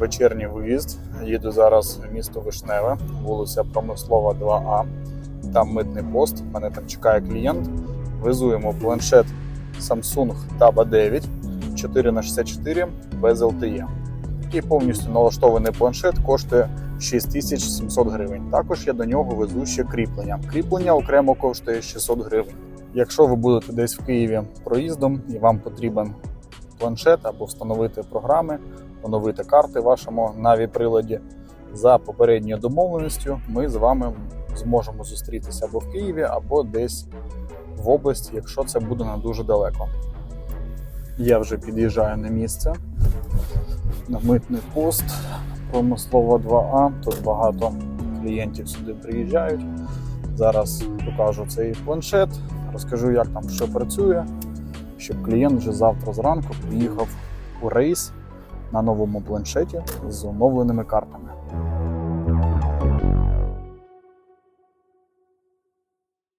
вечірній виїзд. Їду зараз в місто Вишневе, вулиця Промислова 2А. Там митний пост. Мене там чекає клієнт. Везу йому планшет Samsung Tab A9 4х64 без LTE. Такий повністю налаштований планшет коштує 6700 гривень. Також я до нього везу ще кріплення. Кріплення окремо коштує 600 гривень. Якщо ви будете десь в Києві проїздом і вам потрібен планшет або встановити програми, оновити карти вашому Navі приладі, за попередньою домовленістю ми з вами зможемо зустрітися або в Києві, або десь в області, якщо це буде не дуже далеко. Я вже під'їжджаю на місце на митний пост промислова 2А. Тут багато клієнтів сюди приїжджають. Зараз покажу цей планшет, розкажу, як там що працює, щоб клієнт вже завтра зранку приїхав у рейс на новому планшеті з оновленими картами.